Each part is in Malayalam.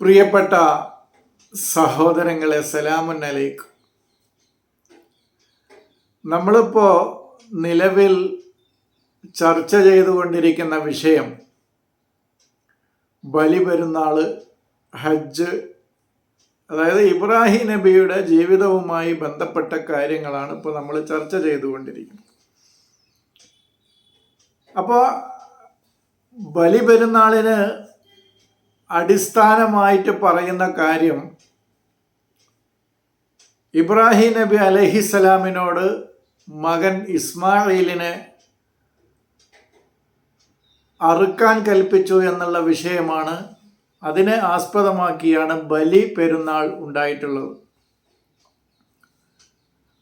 പ്രിയപ്പെട്ട സഹോദരങ്ങളെ സലാമു അലൈക്കും നമ്മളിപ്പോൾ നിലവിൽ ചർച്ച ചെയ്തുകൊണ്ടിരിക്കുന്ന വിഷയം ബലി പെരുന്നാൾ ഹജ്ജ് അതായത് ഇബ്രാഹിം നബിയുടെ ജീവിതവുമായി ബന്ധപ്പെട്ട കാര്യങ്ങളാണ് ഇപ്പോൾ നമ്മൾ ചർച്ച ചെയ്തുകൊണ്ടിരിക്കുന്നത്. അപ്പോൾ ബലി പെരുന്നാളിന് അടിസ്ഥാനമായിട്ട് പറയുന്ന കാര്യം ഇബ്രാഹിം നബി അലഹിസലാമിനോട് മകൻ ഇസ്മായിലിനെ അറുക്കാൻ കൽപ്പിച്ചു എന്നുള്ള വിഷയമാണ് അതിനെ ആസ്പദമാക്കിയാണ് ബലി പെരുന്നാൾ ഉണ്ടായിട്ടുള്ളത്.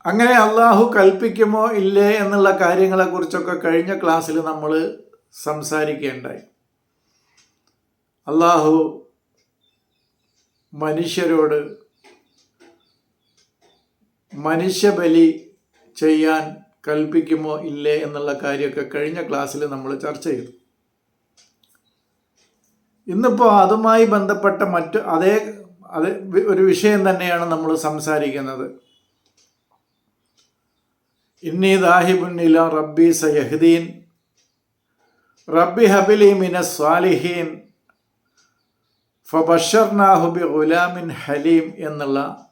അങ്ങനെ അള്ളാഹു കൽപ്പിക്കുമോ ഇല്ലേ എന്നുള്ള കാര്യങ്ങളെക്കുറിച്ചൊക്കെ കഴിഞ്ഞ ക്ലാസ്സിൽ നമ്മൾ സംസാരിക്കേണ്ടായി. അള്ളാഹു മനുഷ്യരോട് മനുഷ്യബലി ചെയ്യാൻ കൽപ്പിക്കുമോ ഇല്ലേ എന്നുള്ള കാര്യമൊക്കെ കഴിഞ്ഞ ക്ലാസ്സിൽ നമ്മൾ ചർച്ച ചെയ്തു. ഇന്നിപ്പോൾ അതുമായി ബന്ധപ്പെട്ട മറ്റ് അതേ അത് ഒരു വിഷയം തന്നെയാണ് നമ്മൾ സംസാരിക്കുന്നത്. ഇന്നി ദാഹിബുൻ ഇല റബ്ബി സയഹ്ദീൻ റബ്ബി ഹബിലി മിനസ് സ്വാലിഹീൻ ഫബഷർനാഹു ബി ഗുലാമിൻ ഹലീം എന്നുള്ള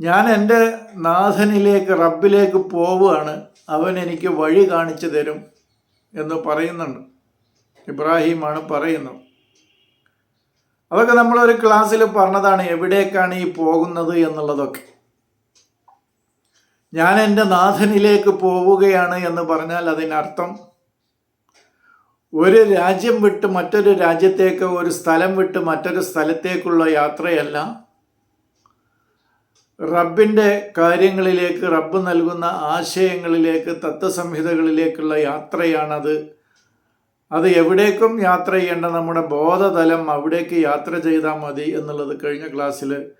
ഞാൻ എന്റെ നാഥനിലേക്ക് റബ്ബിലേക്ക് പോവുകയാണ്. അവൻ എനിക്ക് വഴി കാണിച്ചു തരും എന്ന് പറയുന്നുണ്ട്. ഇബ്രാഹിമാണ് പറയുന്നത്. അതൊക്കെ നമ്മളൊരു ക്ലാസ്സിൽ പറഞ്ഞതാണ് എവിടേക്കാണ് ഈ പോകുന്നത് എന്നുള്ളതൊക്കെ. ഞാൻ എന്റെ നാഥനിലേക്ക് പോവുകയാണ് എന്ന് പറഞ്ഞാൽ അതിനർത്ഥം ഒരു രാജ്യം വിട്ട് മറ്റൊരു രാജ്യത്തേക്ക് ഒരു സ്ഥലം വിട്ട് മറ്റൊരു സ്ഥലത്തേക്കുള്ള യാത്രയല്ല. റബ്ബിന്റെ കാര്യങ്ങളിലേക്ക് റബ്ബ് നൽകുന്ന ആശയങ്ങളിലേക്ക് തത്വസംഹിതകളിലേക്കുള്ള യാത്രയാണത്. അത് എവിടേക്കും യാത്ര ചെയ്യേണ്ട നമ്മുടെ ബോധതലം അവിടേക്ക് യാത്ര ചെയ്താൽ മതി എന്നുള്ളത് കഴിഞ്ഞ ക്ലാസ്സിൽ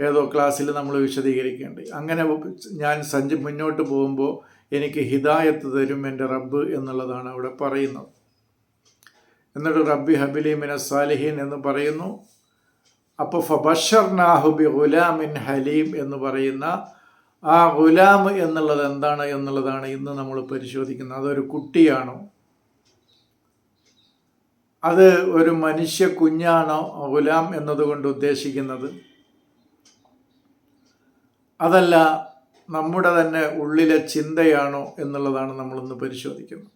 ഏതോ ക്ലാസ്സിൽ നമ്മൾ വിശദീകരിക്കേണ്ടി. അങ്ങനെ ഞാൻ സഞ്ചി മുന്നോട്ട് പോകുമ്പോൾ എനിക്ക് ഹിദായത്ത് തരും എന്റെ റബ്ബ് എന്നുള്ളതാണ് അവിടെ പറയുന്നത്. എന്നിട്ട് റബ്ബി ഹബിലി മിന സാലിഹീൻ എന്ന് പറയുന്നു. അപ്പോൾ ഫബഷർ നാഹുബി ഗുലാമിൻ ഹലീം എന്ന് പറയുന്ന ആ ഗുലാം എന്നുള്ളത് എന്താണ് എന്നുള്ളതാണ് ഇന്ന് നമ്മൾ പരിശോധിക്കുന്നത്. അതൊരു കുട്ടിയാണോ? അത് ഒരു മനുഷ്യ കുഞ്ഞാണോ ഗുലാം എന്നതുകൊണ്ട് ഉദ്ദേശിക്കുന്നത്? അതല്ല നമ്മുടെ തന്നെ ഉള്ളിലെ ചിന്തയാണോ എന്നുള്ളതാണ് നമ്മളിന്ന് പരിശോധിക്കുന്നത്.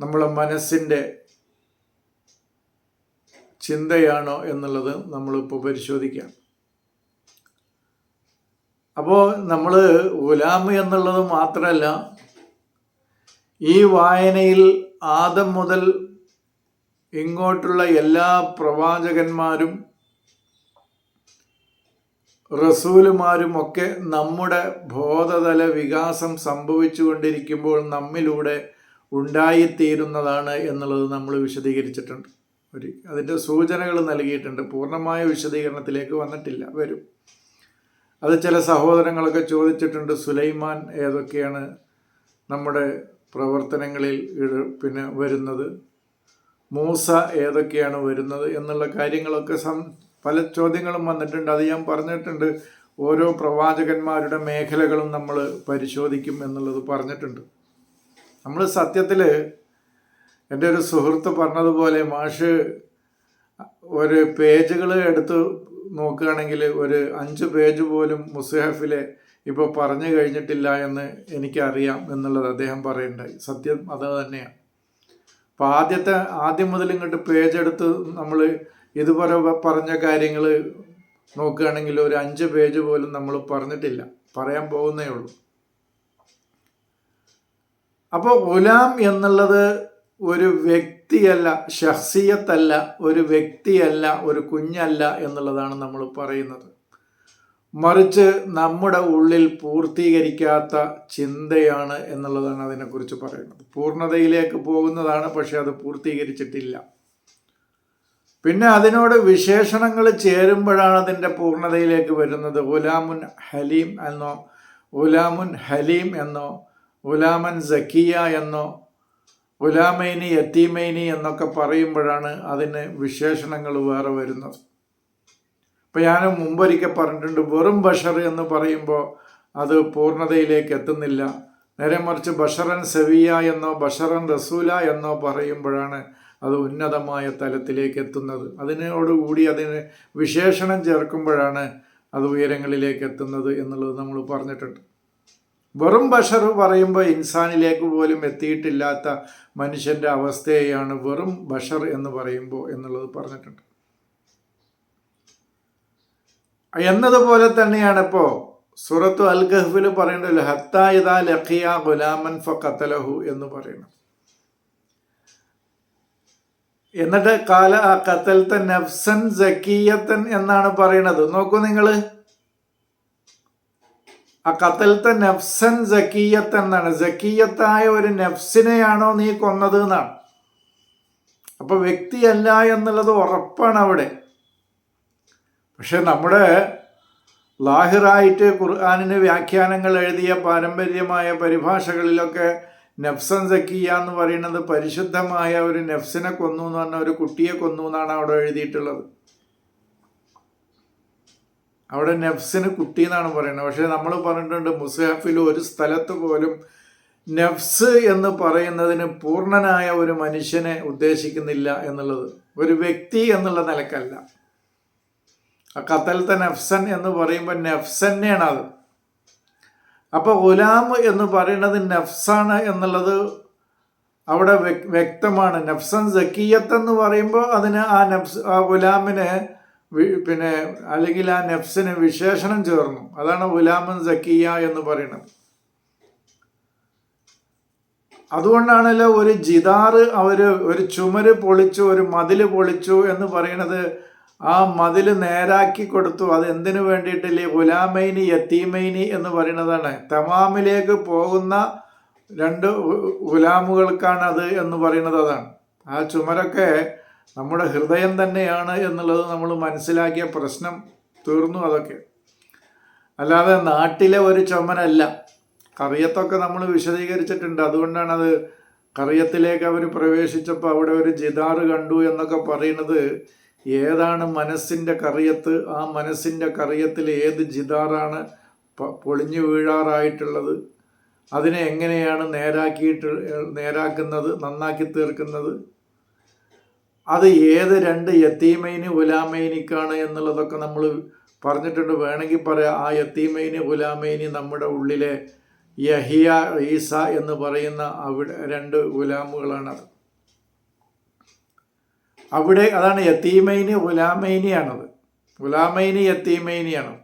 നമ്മളെ മനസ്സിന്റെ ചിന്തയാണോ എന്നുള്ളത് നമ്മളിപ്പോൾ പരിശോധിക്കാം. അപ്പോൾ നമ്മൾ ഗുലാം എന്നുള്ളത് മാത്രമല്ല ഈ വായനയിൽ ആദം മുതൽ ഇങ്ങോട്ടുള്ള എല്ലാ പ്രവാചകന്മാരും റസൂലുമാരും ഒക്കെ നമ്മുടെ ബോധതല വികാസം സംഭവിച്ചുകൊണ്ടിരിക്കുമ്പോൾ നമ്മിലൂടെ ഉണ്ടായിത്തീരുന്നതാണ് എന്നുള്ളത് നമ്മൾ വിശദീകരിച്ചിട്ടുണ്ട്. ഒരു അതിന്റെ സൂചനകൾ നൽകിയിട്ടുണ്ട്. പൂർണമായ വിശദീകരണത്തിലേക്ക് വന്നിട്ടില്ല. വരും. അത് ചില സഹോദരങ്ങളൊക്കെ ചോദിച്ചിട്ടുണ്ട് സുലൈമാൻ ഏതൊക്കെയാണ് നമ്മുടെ പ്രവർത്തനങ്ങളിൽ പിന്നെ വരുന്നത്? മൂസ ഏതൊക്കെയാണ് വരുന്നത് എന്നുള്ള കാര്യങ്ങളൊക്കെ സം പല ചോദ്യങ്ങളും വന്നിട്ടുണ്ട്. അത് ഞാൻ പറഞ്ഞിട്ടുണ്ട്. ഓരോ പ്രവാചകന്മാരുടെ മേഖലകളും നമ്മൾ പരിശോധിക്കും എന്നുള്ളത് പറഞ്ഞിട്ടുണ്ട്. നമ്മൾ സത്യത്തിൽ എന്റെ ഒരു സുഹൃത്ത് പറഞ്ഞതുപോലെ മാഷ് ഒരു പേജുകൾ എടുത്ത് നോക്കുകയാണെങ്കിൽ ഒരു അഞ്ച് പേജ് പോലും മുസ്ഹഫിലെ ഇപ്പോൾ പറഞ്ഞു കഴിഞ്ഞിട്ടില്ല എന്ന് എനിക്കറിയാം എന്നുള്ളത് അദ്ദേഹം പറയുന്നുണ്ടായി. സത്യം അത് തന്നെയാണ് അപ്പോൾ ആദ്യത്തെ ആദ്യം മുതൽ ഇങ്ങോട്ട് പേജ് എടുത്ത് നമ്മൾ ഇതുപോലെ പറഞ്ഞ കാര്യങ്ങൾ നോക്കുകയാണെങ്കിൽ ഒരു അഞ്ച് പേജ് പോലും നമ്മൾ പറഞ്ഞിട്ടില്ല. പറയാൻ പോകുന്നേ ഉള്ളൂ. അപ്പോൾ ഗുലാം എന്നുള്ളത് ഒരു വ്യക്തിയല്ല ഷഹ്സിയത്തല്ല ഒരു വ്യക്തിയല്ല ഒരു കുഞ്ഞല്ല എന്നുള്ളതാണ് നമ്മൾ പറയുന്നത്. മറിച്ച് നമ്മുടെ ഉള്ളിൽ പൂർത്തീകരിക്കാത്ത ചിന്തയാണ് എന്നുള്ളതാണ് അതിനെക്കുറിച്ച് പറയുന്നത്. പൂർണതയിലേക്ക് പോകുന്നതാണ് പക്ഷെ അത് പൂർത്തീകരിച്ചിട്ടില്ല. പിന്നെ അതിനോട് വിശേഷണങ്ങൾ ചേരുമ്പോഴാണ് അതിന്റെ പൂർണതയിലേക്ക് വരുന്നത്. ഗുലാമുൻ ഹലീം എന്നോ ഗുലാമുൻ ഹലീം എന്നോ ഗുലാമൻ സക്കിയ എന്നോ ഗുലാമൈനി യത്തീമൈനി എന്നൊക്കെ പറയുമ്പോഴാണ് അതിന് വിശേഷണങ്ങൾ വേറെ വരുന്നത്. ഇപ്പം ഞാൻ മുമ്പൊരിക്കൽ പറഞ്ഞിട്ടുണ്ട് വെറും ബഷർ എന്ന് പറയുമ്പോൾ അത് പൂർണതയിലേക്ക് എത്തുന്നില്ല. നേരെ മറിച്ച് ബഷറൻ സെവിയ എന്നോ ബഷറൻ റസൂല എന്നോ പറയുമ്പോഴാണ് അത് ഉന്നതമായ തലത്തിലേക്ക് എത്തുന്നത്. അതിനോടുകൂടി അതിന് വിശേഷണം ചേർക്കുമ്പോഴാണ് അത് ഉയരങ്ങളിലേക്ക് എത്തുന്നത് എന്നുള്ളത് നമ്മൾ പറഞ്ഞിട്ടുണ്ട്. വെറും ബഷർ പറയുമ്പോൾ ഇൻസാനിലേക്ക് പോലും എത്തിയിട്ടില്ലാത്ത മനുഷ്യന്റെ അവസ്ഥയെയാണ് വെറും ബഷർ എന്ന് പറയുമ്പോൾ എന്നുള്ളത് പറഞ്ഞിട്ടുണ്ട്. എന്നതുപോലെ തന്നെയാണ് ഇപ്പോൾ സുറത്തു അൽ ഗഹ്ഫിൽ പറയേണ്ടത് ഹത്തായിദ ലഖിയ ഗുലാമൻ ഫ കത്തലഹു എന്ന് പറയുന്നത് എന്നിട്ട് കാല ആ കത്തൽത്ത നഫ്സൻ സക്കീയത്തൻ എന്നാണ് പറയുന്നത്. നോക്കൂ നിങ്ങൾ ആ കത്തലത്തെ നഫ്സൻ ജക്കീയത്ത് എന്നാണ്. ജക്കീയത്തായ ഒരു നഫ്സിനെയാണോ നീ കൊന്നത് എന്നാണ്. അപ്പൊ വ്യക്തിയല്ല എന്നുള്ളത് ഉറപ്പാണ് അവിടെ. പക്ഷെ നമ്മുടെ ലാഹിറായിട്ട് ഖുർആാനിന് വ്യാഖ്യാനങ്ങൾ എഴുതിയ പാരമ്പര്യമായ പരിഭാഷകളിലൊക്കെ നഫ്സൻ സക്കിയ എന്ന് പറയുന്നത് പരിശുദ്ധമായ ഒരു നഫ്സിനെ കൊന്നു എന്ന് പറഞ്ഞ ഒരു കുട്ടിയെ കൊന്നു എന്നാണ് അവിടെ എഴുതിയിട്ടുള്ളത്. അവിടെ നഫ്സിന് കുട്ടി എന്നാണ് പറയുന്നത്. പക്ഷേ നമ്മൾ പറഞ്ഞിട്ടുണ്ട് മുസഹഫിൽ ഒരു സ്ഥലത്ത് പോലും നഫ്സ് എന്ന് പറയുന്നതിന് പൂർണനായ ഒരു മനുഷ്യനെ ഉദ്ദേശിക്കുന്നില്ല എന്നുള്ളത്. ഒരു വ്യക്തി എന്നുള്ള നിലക്കല്ല. ആ കത്തലത്തെ നഫ്സൻ എന്ന് പറയുമ്പോൾ നഫ്സന്നെയാണ് അത്. അപ്പോൾ ഗുലാം എന്ന് പറയുന്നത് നഫ്സാണ് എന്നുള്ളത് അവിടെ വ്യക്തമാണ്. നഫ്സൻ സക്കീയത്ത് എന്ന് പറയുമ്പോൾ അതിന് ആ നഫ്സ് ആ ഗുലാമിന് പിന്നെ അല്ലെങ്കിൽ ആ നഫ്സിന് വിശേഷണം ചേർന്നു. അതാണ് ഗുലാമൻ സക്കിയ എന്ന് പറയുന്നത്. അതുകൊണ്ടാണല്ലോ ഒരു ജിതാറ് അവർ ഒരു ചുമര് പൊളിച്ചു ഒരു മതിൽ പൊളിച്ചു എന്ന് പറയുന്നത്. ആ മതിൽ നേരാക്കി കൊടുത്തു. അത് എന്തിനു വേണ്ടിയിട്ടില്ലേ? ഗുലാമൈനി യത്തീമൈനി എന്ന് പറയുന്നതാണ്. തമാമിലേക്ക് പോകുന്ന രണ്ട് ഗുലാമുകൾക്കാണ് അത് എന്ന് പറയുന്നത് അതാണ്. ആ ചുമരൊക്കെ നമ്മുടെ ഹൃദയം തന്നെയാണ് എന്നുള്ളത് നമ്മൾ മനസ്സിലാക്കിയ പ്രശ്നം തീർന്നു അതൊക്കെ. അല്ലാതെ നാട്ടിലെ ഒരു ചുമനല്ല കറിയത്തൊക്കെ നമ്മൾ വിശദീകരിച്ചിട്ടുണ്ട്. അതുകൊണ്ടാണ് അത് കറിയത്തിലേക്ക് അവർ പ്രവേശിച്ചപ്പോൾ അവിടെ ഒരു ജിതാറ് കണ്ടു എന്നൊക്കെ പറയുന്നത് ഏതാണ് മനസ്സിന്റെ കറിയത്ത്? ആ മനസ്സിന്റെ കറിയത്തിൽ ഏത് ജിതാറാണ് പൊളിഞ്ഞു വീഴാറായിട്ടുള്ളത്? അതിനെ എങ്ങനെയാണ് നേരാക്കിയിട്ട് നേരാക്കുന്നത് നന്നാക്കി തീർക്കുന്നത്? അത് ഏത് രണ്ട് യത്തീമൈന് ഗുലാമൈനിക്കാണ് എന്നുള്ളതൊക്കെ നമ്മൾ പറഞ്ഞിട്ടുണ്ട്. വേണമെങ്കിൽ പറയാം ആ യത്തീമൈന് ഗുലാമൈനി നമ്മുടെ ഉള്ളിലെ യഹിയ ഈസ എന്ന് പറയുന്ന അവിടെ രണ്ട് ഗുലാമുകളാണത്. അവിടെ അതാണ് യത്തീമൈനി ഗുലാമൈനിയാണത്. ഗുലാമൈനി യത്തീമൈനിയാണ്.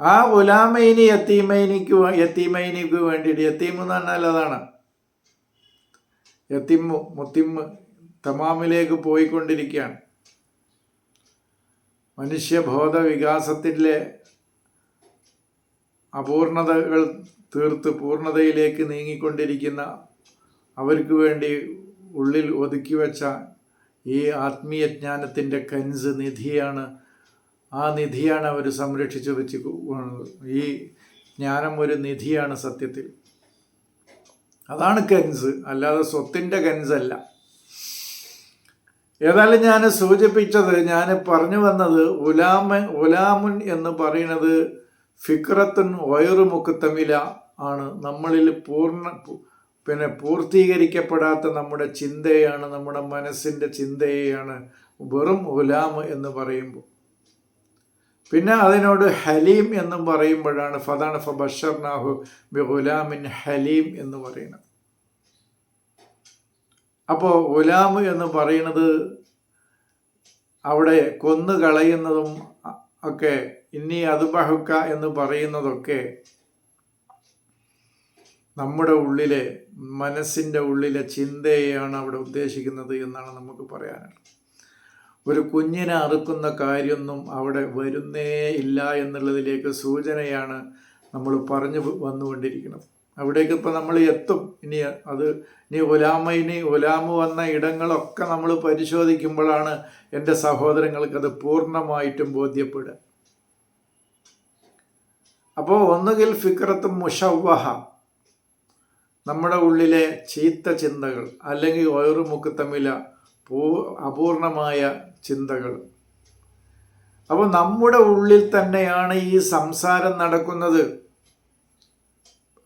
ആ ഗുലാമൈനി യത്തീമൈനിക്ക് യത്തീമൈനിക്ക് വേണ്ടിയിട്ട് യത്തീം എന്ന് പറഞ്ഞാൽ അതാണ്. യത്തിമ്മു മുത്തിമ്മ് തമാമിലേക്ക് പോയിക്കൊണ്ടിരിക്കുകയാണ്. മനുഷ്യബോധ വികാസത്തിലെ അപൂർണതകൾ തീർത്ത് പൂർണതയിലേക്ക് നീങ്ങിക്കൊണ്ടിരിക്കുന്ന അവർക്ക് വേണ്ടി ഉള്ളിൽ ഒതുക്കി വെച്ച ഈ ആത്മീയജ്ഞാനത്തിന്റെ കൻസ് നിധിയാണ് ആ നിധിയാണ് അവർ സംരക്ഷിച്ചു വെച്ച് ഈ ജ്ഞാനം ഒരു നിധിയാണ് സത്യത്തിൽ. അതാണ് കൻസ് അല്ലാതെ സ്വത്തിന്റെ കൻസല്ല. ഏതായാലും ഞാൻ സൂചിപ്പിച്ചത് ഞാൻ പറഞ്ഞു വന്നത് ഉലാമ ഉലാമുൻ എന്ന് പറയുന്നത് ഫിക്രത്തുൻ വയറു മുക്കുത്തമില ആണ്. നമ്മളിൽ പൂർണ പിന്നെ പൂർത്തീകരിക്കപ്പെടാത്ത നമ്മുടെ ചിന്തയാണ് നമ്മുടെ മനസ്സിന്റെ ചിന്തയെയാണ് വെറും ഉലാമ് എന്ന് പറയുമ്പോൾ. പിന്നെ അതിനോട് ഹലീം എന്നും പറയുമ്പോഴാണ് ഫതാണ് ഫ ബഷർനാഹു ബി ഗുലാമിൻ ഹലീം എന്ന് പറയുന്നത്. അപ്പോൾ ഗുലാം എന്ന് പറയുന്നത് അവിടെ കൊന്നു കളയുന്നതും ഒക്കെ ഇനി അതുബഹുക്ക എന്ന് പറയുന്നതൊക്കെ നമ്മുടെ ഉള്ളിലെ മനസ്സിന്റെ ഉള്ളിലെ ചിന്തയെയാണ് അവിടെ ഉദ്ദേശിക്കുന്നത് എന്നാണ് നമുക്ക് പറയാനുള്ളത്. ഒരു കുഞ്ഞിനെ അറുക്കുന്ന കാര്യമൊന്നും അവിടെ വരുന്നേ ഇല്ല എന്നുള്ളതിലേക്ക് സൂചനയാണ് നമ്മൾ പറഞ്ഞു വന്നുകൊണ്ടിരിക്കുന്നത്. അവിടേക്ക് ഇപ്പം നമ്മൾ എത്തും. ഇനി അത് ഇനി ഒലാമയിനി ഒലാമ വന്ന ഇടങ്ങളൊക്കെ നമ്മൾ പരിശോധിക്കുമ്പോഴാണ് എന്റെ സഹോദരങ്ങൾക്ക് അത് പൂർണമായിട്ടും ബോധ്യപ്പെടുക. അപ്പോൾ ഒന്നുകിൽ ഫിക്രത്തും മുഷവഹ നമ്മുടെ ഉള്ളിലെ ചീത്ത ചിന്തകൾ അല്ലെങ്കിൽ ഒയറുമുക്കുത്തമ്മില പൂ അപൂർണമായ ചിന്തകൾ. അപ്പോൾ നമ്മുടെ ഉള്ളിൽ തന്നെയാണ് ഈ സംസാരം നടക്കുന്നത്.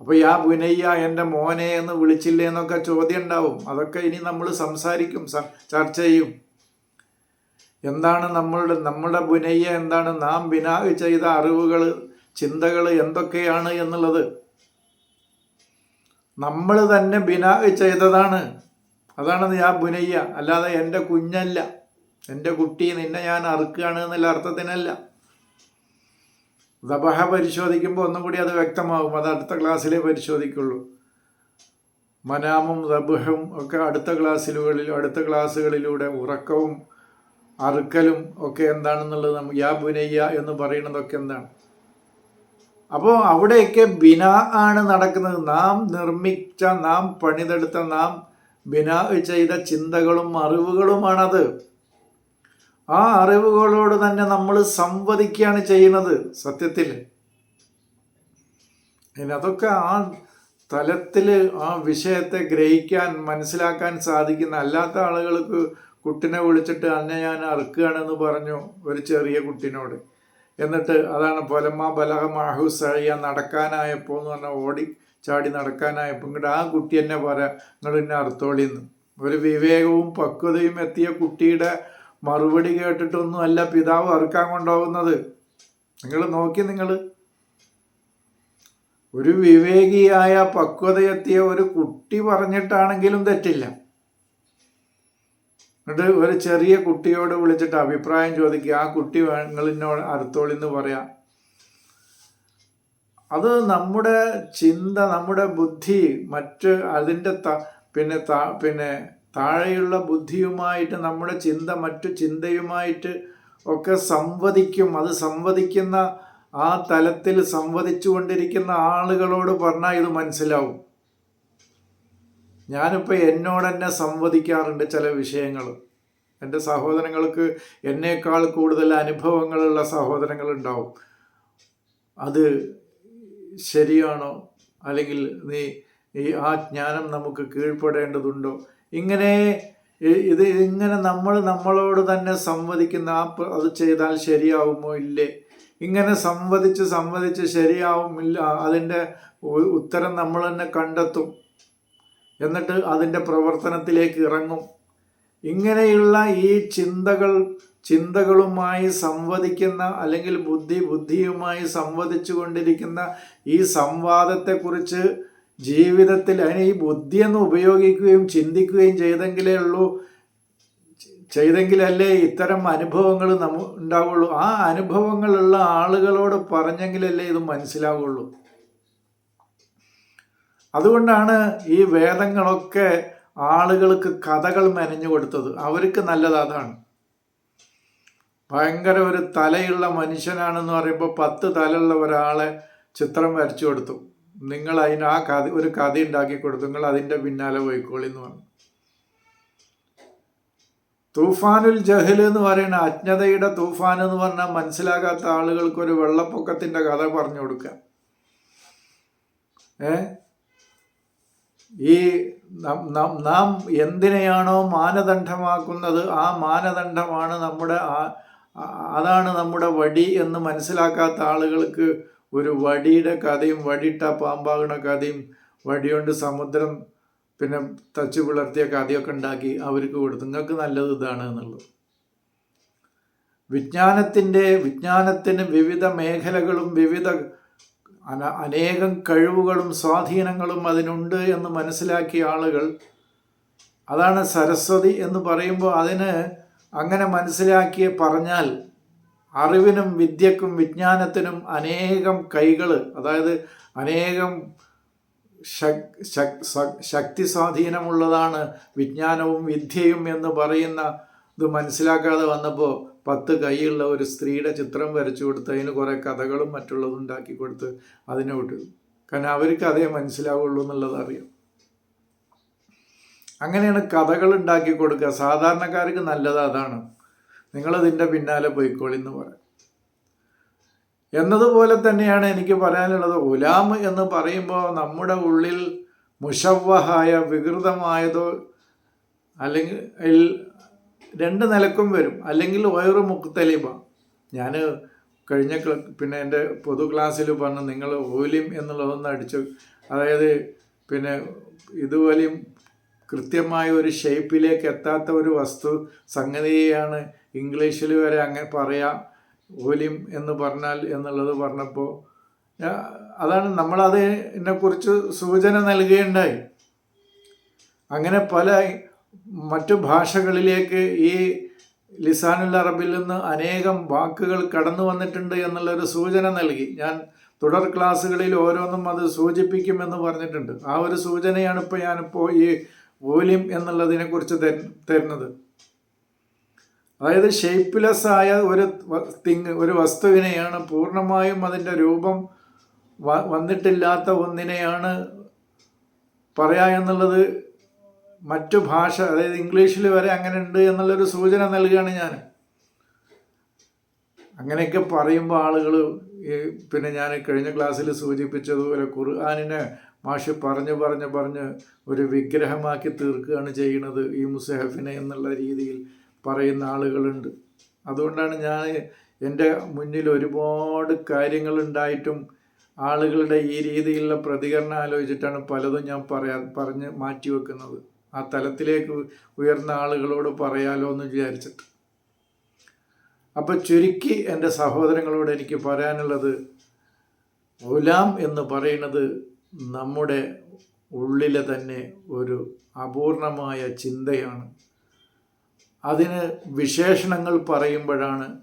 അപ്പോൾ യാ ബുനയ്യ എന്റെ മോനെ എന്ന് വിളിച്ചില്ലേ എന്നൊക്കെ ചോദ്യം ഉണ്ടാവും അതൊക്കെ ഇനി നമ്മൾ സംസാരിക്കും ചർച്ച ചെയ്യും. എന്താണ് നമ്മളുടെ നമ്മുടെ ബുനയ്യ എന്താണ്? നാം ബിനാ ചെയ്ത അറിവുകൾ ചിന്തകൾ എന്തൊക്കെയാണ് എന്നുള്ളത്. നമ്മൾ തന്നെ ബിനാ ചെയ്തതാണ്. അതാണ് യാ ബുനയ്യ. അല്ലാതെ എന്റെ കുഞ്ഞല്ല. എന്റെ കുട്ടി നിന്നെ ഞാൻ അറുക്കുകയാണ് എന്നുള്ള അർത്ഥത്തിനല്ല. ദബഹ പരിശോധിക്കുമ്പോൾ ഒന്നും കൂടി അത് വ്യക്തമാകും. അത് അടുത്ത ക്ലാസ്സിലേ പരിശോധിക്കുള്ളൂ. മനാമും ദബഹും ഒക്കെ അടുത്ത ക്ലാസ്സിലുകളിൽ അടുത്ത ക്ലാസ്സുകളിലൂടെ ഉറക്കവും അറുക്കലും ഒക്കെ എന്താണെന്നുള്ളത് നമ്മൾ യാ ബുനയ്യ എന്ന് പറയുന്നതൊക്കെ എന്താണ്? അപ്പോൾ അവിടെയൊക്കെ ബിന ആണ് നടക്കുന്നത്. നാം നിർമ്മിച്ച നാം പണിതെടുത്ത നാം ബിന ചെയ്ത ചിന്തകളും അറിവുകളുമാണത്. ആ അറിവുകളോട് തന്നെ നമ്മൾ സംവദിക്കുകയാണ് ചെയ്യുന്നത്. സത്യത്തിൽ. അതൊക്കെ ആ തലത്തിൽ ആ വിഷയത്തെ ഗ്രഹിക്കാൻ മനസ്സിലാക്കാൻ സാധിക്കുന്ന അല്ലാത്ത ആളുകൾക്ക് കുട്ടിനെ വിളിച്ചിട്ട് അന്നെ ഞാൻ അറുക്കുകയാണെന്ന് പറഞ്ഞു ഒരു ചെറിയ കുട്ടിനോട്. എന്നിട്ട് അതാണ് പൊലമ്മ ബലഹ മാഹു സഴിയ നടക്കാനായപ്പോൾ എന്ന് പറഞ്ഞാൽ ഓടി ചാടി നടക്കാനായപ്പോൾ ഇങ്ങോട്ട് ആ കുട്ടി എന്നെ പറയാം നിങ്ങൾ എന്നെ അറുത്തോളിന്ന്. ഒരു വിവേകവും പക്വതയും എത്തിയ കുട്ടിയുടെ മറുപടി കേട്ടിട്ടൊന്നും അല്ല പിതാവ് അറുക്കാൻ കൊണ്ടുപോകുന്നത്. നിങ്ങൾ നോക്കി നിങ്ങൾ. ഒരു വിവേകിയായ പക്വതയെത്തിയ ഒരു കുട്ടി പറഞ്ഞിട്ടാണെങ്കിലും തെറ്റില്ല. എന്നിട്ട് ഒരു ചെറിയ കുട്ടിയോട് വിളിച്ചിട്ട് അഭിപ്രായം ചോദിക്കുക. ആ കുട്ടി നിങ്ങളിന്നോട് അടുത്തോളിന്ന് പറയാം. അത് നമ്മുടെ ചിന്ത നമ്മുടെ ബുദ്ധി മറ്റ് അതിന്റെ ത പിന്നെ ത പിന്നെ താഴെയുള്ള ബുദ്ധിയുമായിട്ട് നമ്മുടെ ചിന്ത മറ്റു ചിന്തയുമായിട്ട് ഒക്കെ സംവദിക്കും. അത് സംവദിക്കുന്ന ആ തലത്തിൽ സംവദിച്ചു കൊണ്ടിരിക്കുന്ന ആളുകളോട് പറഞ്ഞാൽ ഇത് മനസ്സിലാവും. ഞാനിപ്പോൾ എന്നോട് തന്നെ സംവദിക്കാറുണ്ട് ചില വിഷയങ്ങൾ. എന്റെ സഹോദരങ്ങൾക്ക് എന്നേക്കാൾ കൂടുതൽ അനുഭവങ്ങളുള്ള സഹോദരങ്ങളുണ്ടാവും അത് ശരിയാണോ? അല്ലെങ്കിൽ നീ ഈ ആ ജ്ഞാനം നമുക്ക് കീഴ്പ്പെടേണ്ടതുണ്ടോ? ഇങ്ങനെ ഇത് ഇങ്ങനെ നമ്മൾ നമ്മളോട് തന്നെ സംവദിക്കുന്ന ആ അത് ചെയ്താൽ ശരിയാവുമോ ഇല്ലേ? ഇങ്ങനെ സംവദിച്ച് സംവദിച്ച് ശരിയാവുമില്ല അതിന്റെ ഉത്തരം നമ്മൾ തന്നെ കണ്ടെത്തും. എന്നിട്ട് അതിന്റെ പ്രവർത്തനത്തിലേക്ക് ഇറങ്ങും. ഇങ്ങനെയുള്ള ഈ ചിന്തകൾ ചിന്തകളുമായി സംവദിക്കുന്ന അല്ലെങ്കിൽ ബുദ്ധി ബുദ്ധിയുമായി സംവദിച്ചു കൊണ്ടിരിക്കുന്ന ഈ സംവാദത്തെക്കുറിച്ച് ജീവിതത്തിൽ അതിന് ഈ ബുദ്ധിയെന്ന് ഉപയോഗിക്കുകയും ചിന്തിക്കുകയും ചെയ്തെങ്കിലേ ഉള്ളൂ. ചെയ്തെങ്കിലല്ലേ ഇത്തരം അനുഭവങ്ങൾ നമ്മ ഉണ്ടാവുള്ളൂ. ആ അനുഭവങ്ങളുള്ള ആളുകളോട് പറഞ്ഞെങ്കിലല്ലേ ഇത് മനസ്സിലാവുള്ളൂ. അതുകൊണ്ടാണ് ഈ വേദങ്ങളൊക്കെ ആളുകൾക്ക് കഥകൾ മെനഞ്ഞു കൊടുത്തത്. അവർക്ക് നല്ലത് അതാണ്. ഭയങ്കര ഒരു തലയുള്ള മനുഷ്യനാണെന്ന് പറയുമ്പോൾ പത്ത് തലയുള്ള ഒരാളെ ചിത്രം വരച്ചു കൊടുത്തു. നിങ്ങൾ അതിന് ആ കഥ ഒരു കഥ ഉണ്ടാക്കി കൊടുത്തു. നിങ്ങൾ അതിന്റെ പിന്നാലെ പോയിക്കോളി എന്ന് പറഞ്ഞു. തൂഫാനുൽ ജഹൽ എന്ന് പറയുന്ന അജ്ഞതയുടെ തൂഫാൻ എന്ന് പറഞ്ഞാൽ മനസ്സിലാകാത്ത ആളുകൾക്ക് ഒരു വെള്ളപ്പൊക്കത്തിന്റെ കഥ പറഞ്ഞു കൊടുക്കുക. ഏ? ഈ നം- എന്തിനെയാണോ മാനദണ്ഡമാക്കുന്നത് ആ മാനദണ്ഡമാണ് നമ്മുടെ അതാണ് നമ്മുടെ വടി എന്ന് മനസ്സിലാക്കാത്ത ആളുകൾക്ക് ഒരു വടിയുടെ കഥയും വടിയിട്ട പാമ്പാകുന്ന കഥയും വടികൊണ്ട് സമുദ്രം പിന്നെ തച്ചു പിളർത്തിയ കഥയൊക്കെ ഉണ്ടാക്കി അവർക്ക് കൊടുത്തു. നിങ്ങൾക്ക് നല്ലത് ഇതാണ് എന്നുള്ളത്. വിജ്ഞാനത്തിന്റെ വിജ്ഞാനത്തിന് വിവിധ മേഖലകളും വിവിധ അന- അനേകം കഴിവുകളും സ്വാധീനങ്ങളും അതിനുണ്ട് എന്ന് മനസ്സിലാക്കിയ ആളുകൾ അതാണ് സരസ്വതി എന്ന് പറയുമ്പോൾ അതിന് അങ്ങനെ മനസ്സിലാക്കി പറഞ്ഞാൽ അറിവിനും വിദ്യക്കും വിജ്ഞാനത്തിനും അനേകം കൈകൾ അതായത് അനേകം ശക്- ശക്- ശക്തി സ്വാധീനമുള്ളതാണ് വിജ്ഞാനവും വിദ്യയും എന്ന് പറയുന്ന ഇത് മനസ്സിലാക്കാതെ വന്നപ്പോൾ പത്ത് കൈയുള്ള ഒരു സ്ത്രീയുടെ ചിത്രം വരച്ചു കൊടുത്ത് അതിന് കുറേ കഥകളും മറ്റുള്ളതും ഉണ്ടാക്കി കൊടുത്ത് അതിനെ വിട്ടു കാരണം അവർക്ക് അതേ മനസ്സിലാവുള്ളൂ എന്നുള്ളത് അറിയാം. അങ്ങനെയാണ് കഥകൾ ഉണ്ടാക്കി കൊടുക്കുക. സാധാരണക്കാർക്ക് നല്ലത് അതാണ്. നിങ്ങളതിന്റെ പിന്നാലെ പോയിക്കോളി എന്ന് പറയാം എന്നതുപോലെ തന്നെയാണ് എനിക്ക് പറയാനുള്ളത് ഉലാം എന്ന് പറയുമ്പോൾ നമ്മുടെ ഉള്ളിൽ മുഷവഹായ വികൃതമായതോ അല്ലെങ്കിൽ രണ്ട് നിലക്കും വരും. അല്ലെങ്കിൽ വയറു മുക്തലിബ. ഞാൻ കഴിഞ്ഞ പിന്നെ എന്റെ പൊതു ക്ലാസ്സിൽ പറഞ്ഞു നിങ്ങൾ ഓലിം എന്നുള്ളതൊന്ന് അടിച്ചു. അതായത് പിന്നെ ഇതുപോലെയും കൃത്യമായ ഒരു ഷേപ്പിലേക്ക് എത്താത്ത ഒരു വസ്തു സംഗതിയാണ് ഇംഗ്ലീഷിൽ വരെ അങ്ങനെ പറയാം ഓലിം എന്ന് പറഞ്ഞാൽ എന്നുള്ളത് പറഞ്ഞപ്പോൾ അതാണ് നമ്മളതിനെ കുറിച്ച് സൂചന നൽകുകയുണ്ടായി അങ്ങനെ പല മറ്റു ഭാഷകളിലേക്ക് ഈ ലിസാനുൽ അറബിൽ നിന്ന് അനേകം വാക്കുകൾ കടന്നു വന്നിട്ടുണ്ട് എന്നുള്ളൊരു സൂചന നൽകി. ഞാൻ തുടർ ക്ലാസ്സുകളിൽ ഓരോന്നും അത് സൂചിപ്പിക്കുമെന്ന് പറഞ്ഞിട്ടുണ്ട്. ആ ഒരു സൂചനയാണ് ഇപ്പോൾ ഞാനിപ്പോൾ ഈ വോല്യം എന്നുള്ളതിനെക്കുറിച്ച് തരുന്നത്. അതായത് ഷേപ്പ്ലെസ് ആയ ഒരു തിങ് ഒരു വസ്തുവിനെയാണ് പൂർണമായും അതിന്റെ രൂപം വന്നിട്ടില്ലാത്ത ഒന്നിനെയാണ് പറയാ എന്നുള്ളത് മറ്റു ഭാഷ അതായത് ഇംഗ്ലീഷിൽ വരെ അങ്ങനെ ഉണ്ട് എന്നുള്ളൊരു സൂചന നൽകുകയാണ് ഞാൻ. അങ്ങനെയൊക്കെ പറയുമ്പോൾ ആളുകൾ പിന്നെ ഞാൻ കഴിഞ്ഞ ക്ലാസ്സിൽ സൂചിപ്പിച്ചതുപോലെ ഖുർആാനിനെ മാഷ് പറഞ്ഞു പറഞ്ഞു പറഞ്ഞ് ഒരു വിഗ്രഹമാക്കി തീർക്കുകയാണ് ചെയ്യുന്നത് ഈ മുസഹഫിനെ എന്നുള്ള രീതിയിൽ. പറയുന്ന ആളുകളുണ്ട്. അതുകൊണ്ടാണ് ഞാൻ എന്റെ മുന്നിൽ ഒരുപാട് കാര്യങ്ങളുണ്ടായിട്ടും ആളുകളുടെ ഈ രീതിയിലുള്ള പ്രതികരണം ആലോചിച്ചിട്ടാണ് പലതും ഞാൻ പറയാ പറഞ്ഞ് മാറ്റി വെക്കുന്നത്. ആ തലത്തിലേക്ക് ഉയർന്ന ആളുകളോട് പറയാലോ എന്ന് വിചാരിച്ചിട്ട്. അപ്പം ചുരുക്കി എന്റെ സഹോദരങ്ങളോട് എനിക്ക് പറയാനുള്ളത് ഗുലാം എന്ന് പറയുന്നത് നമ്മുടെ ഉള്ളിലെ തന്നെ ഒരു അപൂർണമായ ചിന്തയാണ്. അതിന് വിശേഷണങ്ങൾ പറയുമ്പോഴാണ്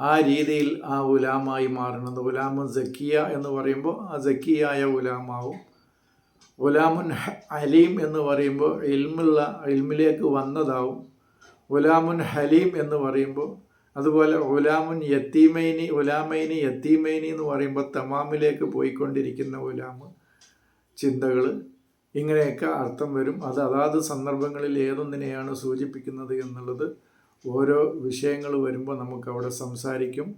ആ രീതിയിൽ ആ ഉലാമായി മാറുന്നത്. ഉലാമു സക്കിയ എന്ന് പറയുമ്പോൾ ആ സക്കിയായ ഉലാമാവും. ഉലാമുൻ ഹലീം എന്ന് പറയുമ്പോൾ ഇൽമുള്ള ഇൽമിലേക്ക് വന്നതാവും. ഉലാമുൻ ഹലീം എന്ന് പറയുമ്പോൾ അതുപോലെ ഉലാമുൻ യത്തീമൈനി ഉലാമൈനി യത്തീമൈനി എന്ന് പറയുമ്പോൾ തമാമിലേക്ക് പോയിക്കൊണ്ടിരിക്കുന്ന ഉലാമ് ചിന്തകൾ ഇങ്ങനെയൊക്കെ അർത്ഥം വരും. അത് അതാത് സന്ദർഭങ്ങളിൽ ഏതൊന്നിനെയാണ് സൂചിപ്പിക്കുന്നത് എന്നുള്ളത് ഓരോ വിഷയങ്ങൾ വരുമ്പോൾ നമുക്ക് അവിടെ സംസാരിക്കും.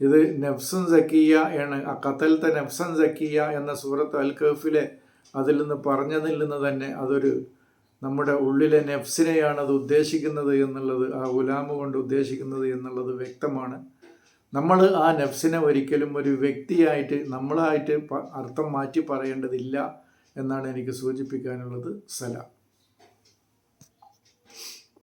ഇത് നെഫ്സൻ സക്കിയ ആണ്. ആ കത്തലത്തെ നഫ്സൻ സക്കിയ എന്ന സൂറത്ത് അൽ കഫിലെ അതിൽ നിന്ന് പറഞ്ഞതിൽ നിന്ന് തന്നെ അതൊരു നമ്മുടെ ഉള്ളിലെ നെഫ്സിനെയാണ് അത് ഉദ്ദേശിക്കുന്നത് എന്നുള്ളത് ആ ഉലാമ കൊണ്ട് ഉദ്ദേശിക്കുന്നത് എന്നുള്ളത് വ്യക്തമാണ്. നമ്മൾ ആ നെഫ്സിനെ ഒരിക്കലും ഒരു വ്യക്തിയായിട്ട് നമ്മളായിട്ട് അർത്ഥം മാറ്റി പറയേണ്ടതില്ല. എന്നാണ് എനിക്ക് സൂചിപ്പിക്കാനുള്ളത്. സലാം.